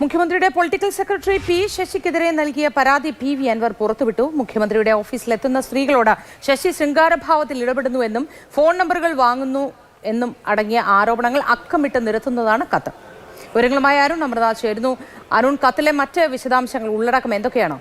മുഖ്യമന്ത്രിയുടെ political secretary P ശശിക്കെതിരെ നൽകിയ പരാതി പി വി അൻവർ പുറത്തുവിട്ടു. മുഖ്യമന്ത്രിയുടെ ഓഫീസിലെത്തുന്ന സ്ത്രീകളോട് ശശി ശൃംഗാരഭാവത്തിൽ ഇടപെടുന്നുവെന്നും ഫോൺ നമ്പറുകൾ വാങ്ങുന്നു എന്നും അടങ്ങിയ ആരോപണങ്ങൾ അക്കമിട്ട് നിരത്തുന്നതാണ് കത്ത്. വിവരങ്ങളുമായി അരുൺ അമൃത ചേരുന്നു. അരുൺ കത്തിലെ മറ്റ് വിശദാംശങ്ങൾ ഉള്ളടക്കം എന്തൊക്കെയാണോ?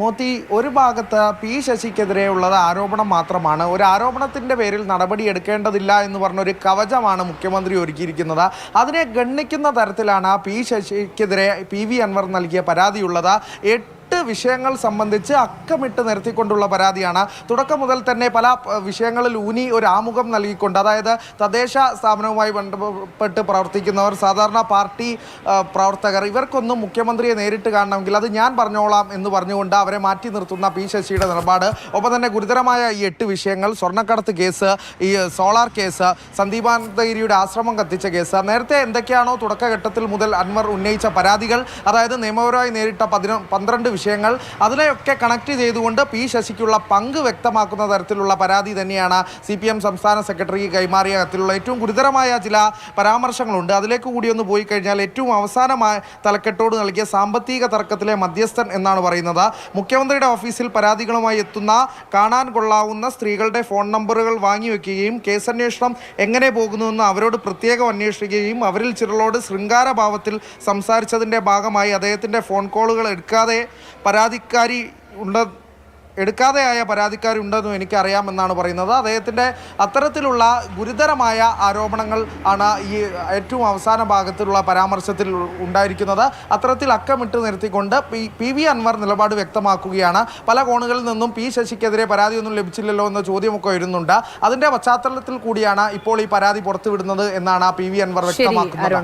മോത്തി ഒരു ഭാഗത്ത് പി ശശിക്കെതിരെയുള്ളത് ആരോപണം മാത്രമാണ്. ഒരു ആരോപണത്തിന്റെ പേരിൽ നടപടി എടുക്കേണ്ടതില്ല എന്ന് പറഞ്ഞൊരു കവചമാണ് മുഖ്യമന്ത്രി ഒരുക്കിയിരിക്കുന്നത്. അതിനെ ഗണ്ണിക്കുന്ന തരത്തിലാണ് പി ശശിക്കെതിരെ പി വി അൻവർ നൽകിയ പരാതിയുള്ളത്. എട്ട് വിഷയങ്ങൾ സംബന്ധിച്ച് അക്കമിട്ട് നിർത്തിക്കൊണ്ടുള്ള പരാതിയാണ്. തുടക്കം മുതൽ തന്നെ പല വിഷയങ്ങളിൽ ഊനി ഒരു ആമുഖം നൽകിക്കൊണ്ട് അതായത് തദ്ദേശ സ്ഥാപനവുമായി ബന്ധപ്പെട്ട് പ്രവർത്തിക്കുന്നവർ സാധാരണ പാർട്ടി പ്രവർത്തകർ ഇവർക്കൊന്നും മുഖ്യമന്ത്രിയെ നേരിട്ട് കാണണമെങ്കിൽ അത് ഞാൻ പറഞ്ഞോളാം എന്ന് പറഞ്ഞുകൊണ്ട് അവരെ മാറ്റി നിർത്തുന്ന പി ശശിയുടെ നിലപാട്. ഒപ്പം തന്നെ ഗുരുതരമായ ഈ എട്ട് വിഷയങ്ങൾ സ്വർണക്കടത്ത് കേസ് ഈ സോളാർ കേസ് സന്ദീപാനന്ദഗിരിയുടെ ആശ്രമം കത്തിച്ച കേസ് നേരത്തെ എന്തൊക്കെയാണോ തുടക്കഘട്ടത്തിൽ മുതൽ അൻവർ ഉന്നയിച്ച പരാതികൾ അതായത് നിയമപരമായി നേരിട്ട പതിനൊ പന്ത്രണ്ട് വിഷയങ്ങൾ അതിനെയൊക്കെ കണക്ട് ചെയ്തുകൊണ്ട് പി ശശിക്കുള്ള പങ്ക് വ്യക്തമാക്കുന്ന തരത്തിലുള്ള പരാതി തന്നെയാണ് സി പി എം സംസ്ഥാന സെക്രട്ടറി കൈമാറിയ കത്തിലുള്ള ഏറ്റവും ഗുരുതരമായ ചില പരാമർശങ്ങളുണ്ട്. അതിലേക്ക് കൂടി ഒന്ന് പോയി കഴിഞ്ഞാൽ ഏറ്റവും അവസാനമായ തലക്കെട്ടോട് നൽകിയ സാമ്പത്തിക തർക്കത്തിലെ മധ്യസ്ഥൻ എന്നാണ് പറയുന്നത്. മുഖ്യമന്ത്രിയുടെ ഓഫീസിൽ പരാതികളുമായി എത്തുന്ന കാണാൻ കൊള്ളാവുന്ന സ്ത്രീകളുടെ ഫോൺ നമ്പറുകൾ വാങ്ങിവെക്കുകയും കേസന്വേഷണം എങ്ങനെ പോകുന്നുവെന്ന് അവരോട് പ്രത്യേകം അന്വേഷിക്കുകയും അവരിൽ ചിലരോട് ശൃംഗാരഭാവത്തിൽ സംസാരിച്ചതിന്റെ ഭാഗമായി അദ്ദേഹത്തിന്റെ ഫോൺ കോളുകൾ എടുക്കാതെ പരാതിക്കാരി ഉണ്ട എടുക്കാതെയായ പരാതിക്കാരുണ്ടെന്നും എനിക്കറിയാമെന്നാണ് പറയുന്നത്. അദ്ദേഹത്തിന്റെ അത്തരത്തിലുള്ള ഗുരുതരമായ ആരോപണങ്ങൾ ആണ് ഈ ഏറ്റവും അവസാന ഭാഗത്തിലുള്ള പരാമർശത്തിൽ ഉണ്ടായിരിക്കുന്നത്. അത്തരത്തിൽ അക്കമിട്ട് നിർത്തിക്കൊണ്ട് പി പി വി അൻവർ നിലപാട് വ്യക്തമാക്കുകയാണ്. പല കോണുകളിൽ നിന്നും പി ശശിക്കെതിരെ പരാതിയൊന്നും ലഭിച്ചില്ലല്ലോ എന്ന ചോദ്യമൊക്കെ വരുന്നുണ്ട്. അതിന്റെ പശ്ചാത്തലത്തിൽ കൂടിയാണ് ഇപ്പോൾ ഈ പരാതി പുറത്തുവിടുന്നത് എന്നാണ് പി വി അൻവർ വ്യക്തമാക്കുന്നത്.